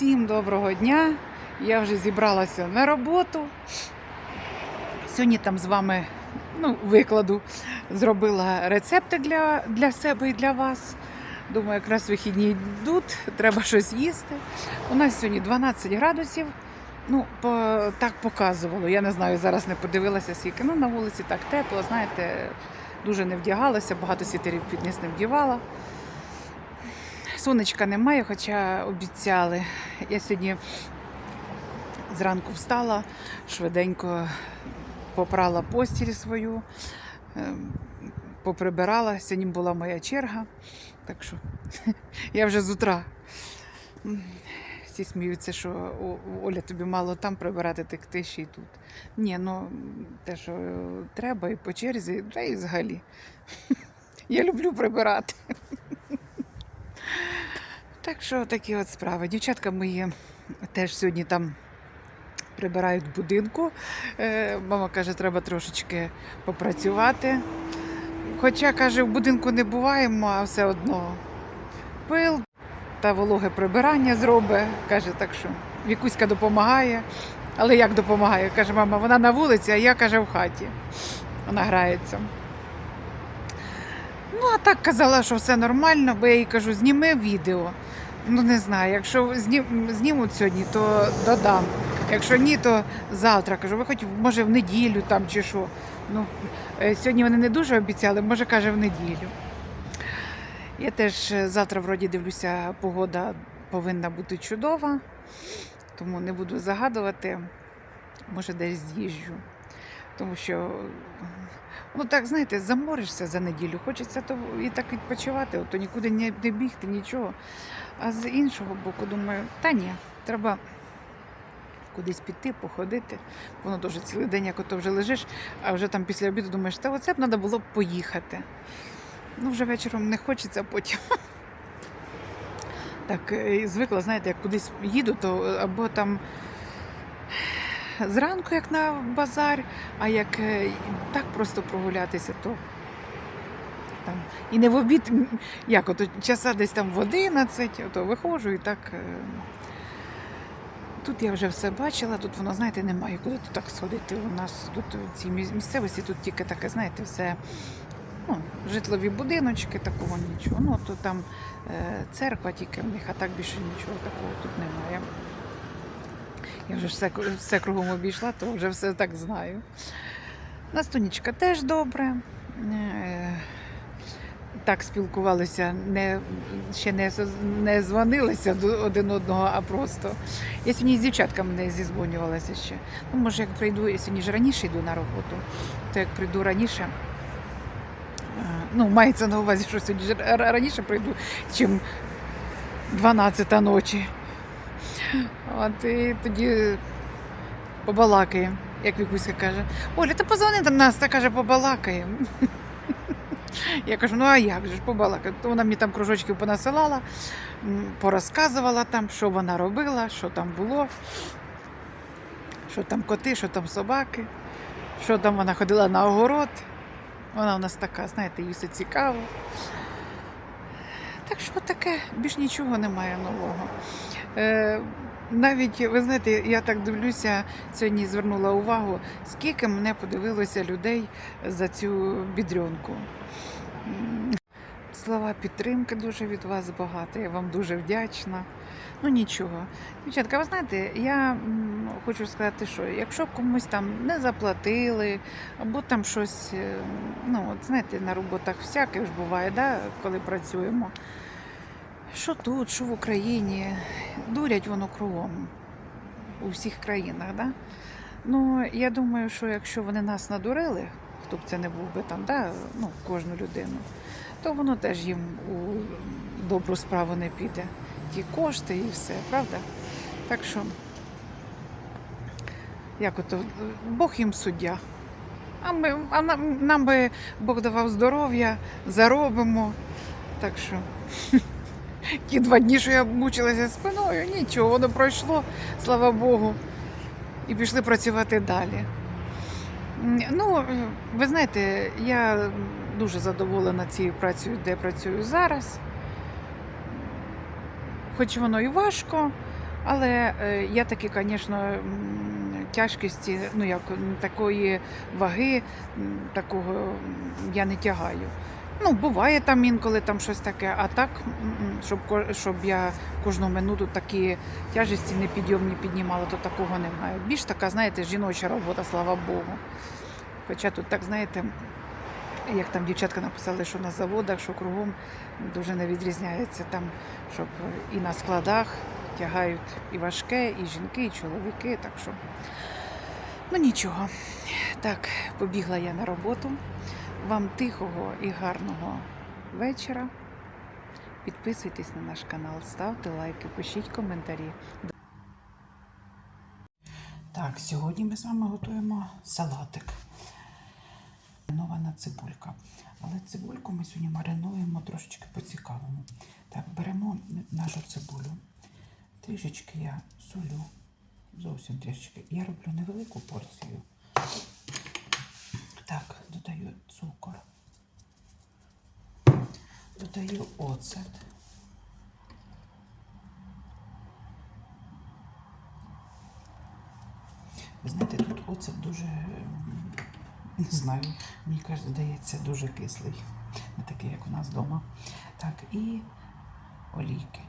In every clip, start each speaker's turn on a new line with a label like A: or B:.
A: Всім доброго дня! Я вже зібралася на роботу. Сьогодні там з вами ну, викладу, зробила рецепти для, для себе і для вас. Думаю, якраз вихідні йдуть, треба щось їсти. У нас сьогодні 12 градусів. Ну, по, так показувало. Я не знаю, зараз не подивилася скільки. Ну, на вулиці так тепло, знаєте, дуже не вдягалася, багато світерів під низ не вдівала. Сонечка немає, хоча обіцяли. Я сьогодні зранку встала, швиденько попрала постіль свою, ем, поприбирала. Сьогодні була моя черга. Так що я вже з утра. Всі сміються, що Оля, тобі мало там прибирати, так ти ще й тут. Ні, ну те, що е, треба, і по черзі, та і взагалі. Я люблю прибирати. Так що такі от справи. Дівчатка мої теж сьогодні там прибирають в будинку. Е, Мама каже, треба трошечки попрацювати. Хоча, каже, в будинку не буваємо, а все одно пил та вологе прибирання зробить. Каже, так що Вікуська допомагає. Але як допомагає? Каже, мама, вона на вулиці, а я каже в хаті. Вона грається. Ну, а так казала, що все нормально, бо я їй кажу, зніми відео. Ну, не знаю, якщо знім- знімуть сьогодні, то додам. Якщо ні, то завтра кажу, ви хоч може в неділю там чи що. Ну, е, сьогодні вони не дуже обіцяли, може, каже, в неділю. Я теж е, завтра вроді дивлюся, погода повинна бути чудова, тому не буду загадувати. Може, десь з'їжджу. Тому що, ну так, знаєте, заморишся за неділю, хочеться то і так відпочивати, от, то нікуди не, не бігти, нічого. А з іншого боку, думаю, та ні, треба кудись піти, походити. Воно дуже цілий день, як ото вже лежиш, а вже там після обіду думаєш, та оце б треба було б поїхати. Ну, вже вечором не хочеться потім. Так, е, звикла, знаєте, як кудись їду, то або там зранку, як на базар, а як е, так просто прогулятися, то там. І не в обід, як ото часа десь там в 11, то виходжу і так. е, Тут я вже все бачила, тут воно, знаєте, немає куди тут так сходити. У нас тут в цій місцевості тут тільки таке, знаєте, все ну, житлові будиночки, такого нічого. Ну, то там е, церква тільки в них, а так більше нічого такого тут немає. Я вже все, все кругом обійшла, то вже все так знаю. Настунічка теж добре. Е, Так спілкувалися, не, ще не, не дзвонилися один одного, а просто. Я сьогодні з дівчатками не зізвонювалася ще. Ну, може, як прийду, я сьогодні ж раніше йду на роботу, то як прийду раніше, е, ну, мається на увазі, що сьогодні раніше прийду, чим 12 ночі. От і тоді побалакаємо, як Вікуська каже. Оля, ти позвони до нас, та каже, побалакаємо. Я кажу, ну а як же ж побалакати? То вона мені там кружочків понасилала, порозказувала там, що вона робила, що там було, що там коти, що там собаки, що там вона ходила на огород. Вона у нас така, знаєте, їй все цікаво. Так що таке, більш нічого немає нового. Е, навіть, ви знаєте, я так дивлюся, сьогодні звернула увагу, скільки мене подивилося людей за цю бідрюнку. Слова підтримки дуже від вас багато. Я вам дуже вдячна. Ну нічого. Дівчатка, ви знаєте, я хочу сказати, що якщо комусь там не заплатили, або там щось, е, ну, от знаєте, на роботах всяке ж буває, да, коли працюємо. Що тут, що в Україні, дурять воно кругом у всіх країнах. Да? Ну, я думаю, що якщо вони нас надурили, хто б це не був би там, да, ну, кожну людину, то воно теж їм у добру справу не піде. Ті кошти і все, правда? Так що, як ото, Бог їм суддя. А, ми, а нам, нам би Бог давав здоров'я, заробимо. Так що ті два дні, що я мучилася спиною, нічого, воно пройшло, слава Богу, і пішли працювати далі. Ну, ви знаєте, я дуже задоволена цією працею, де працюю зараз. Хоч воно і важко, Але е, я такі, звісно, тяжкості, ну як такої ваги, такого я не тягаю. Ну, буває там інколи там щось таке, а так, щоб, щоб я кожну минуту такі тяжесті непідйомні піднімала, то такого немає. Більш така, знаєте, жіноча робота, слава Богу. Хоча тут так, знаєте, як там дівчатка написали, що на заводах, що кругом дуже не відрізняється там, щоб і на складах тягають і важке, і жінки, і чоловіки. Так що, ну нічого. Так, побігла я на роботу. Вам тихого і гарного вечора. Підписуйтесь на наш канал, ставте лайки, пишіть коментарі. Так, сьогодні ми з вами готуємо салатик. Маринована цибулька. Але цибульку ми сьогодні маринуємо трошечки по-цікавому. Так, беремо нашу цибулю. Трішечки я солю. Зовсім трішечки. Я роблю невелику порцію. Так, додаю цукор. Додаю оцет. Ви знаєте, тут оцет дуже, не знаю, мені каже, здається, дуже кислий. Не такий, як у нас вдома. Так, і олійки.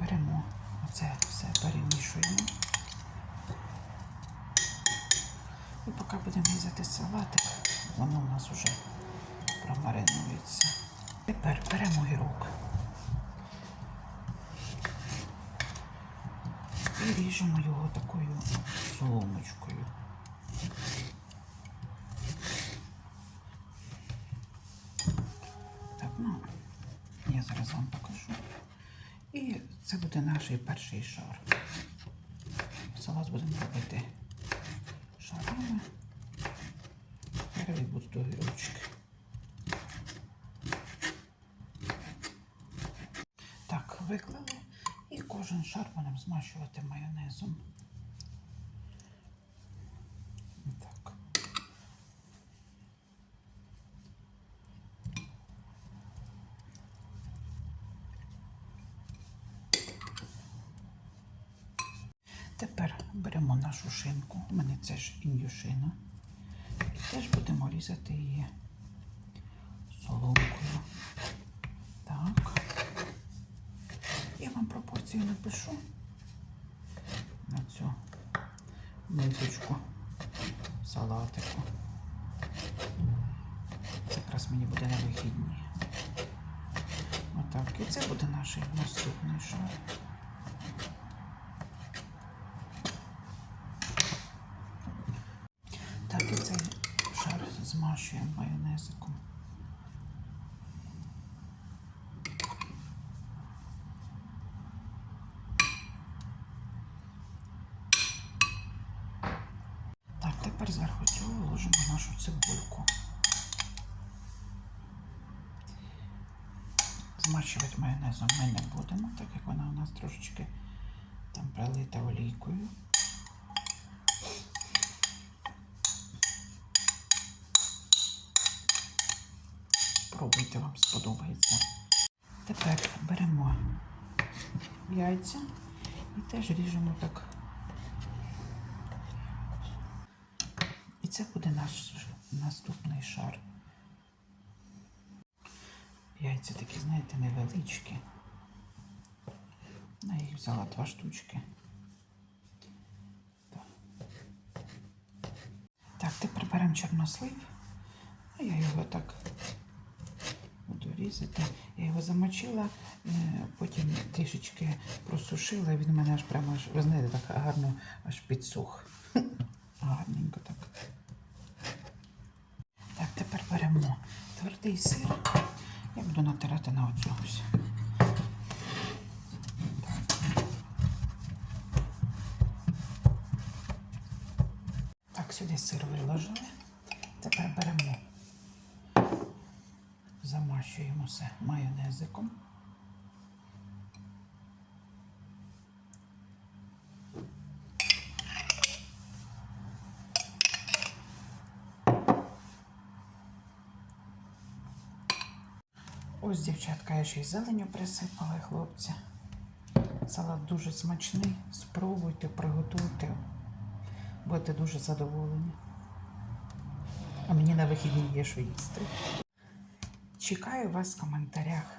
A: Беремо оце все перемішуємо. І поки будемо різати салатик, воно у нас вже промаринується. Тепер беремо гірок. І ріжемо його такою соломочкою. Так, ну, я зараз вам покажу. І це буде наш перший шар. Салат будемо робити шарами. Перший будуть огірочки. Так, виклали. І кожен шар будемо змащувати майонезом. Тепер беремо нашу шинку. У мене це ж індюшина. Теж будемо різати її соломкою. Так. Я вам пропорцію напишу на цю мисочку салатику. Якраз мені буде на вихідні. Отак. І це буде наш наступний шар. Так, і цей шар змащуємо майонезиком. Так, тепер зверху цього ложимо нашу цибульку. Змащувати майонезом ми не будемо, так як вона у нас трошечки там пролита олійкою. Пробуйте, вам сподобається. Тепер беремо яйця і теж ріжемо так. І це буде наш наступний шар. Яйця такі, знаєте, невеличкі. Я їх взяла два штучки. Так, тепер беремо чорнослив. А я його так різати. Я його замочила, е, потім трішечки просушила, він у мене аж прямо аж, ви знаєте, так гарно аж підсух. Гарненько так. Так, тепер беремо твердий сир. Я буду натирати на оцю. Так, сюди сир виложили. Тепер беремо, замащуємо все майонезиком. Ось дівчатка, я ще й зеленю присипала, хлопці. Салат дуже смачний. Спробуйте, приготуйте. Будете дуже задоволені. А мені на вихідні є що. Чекаю вас в коментарях.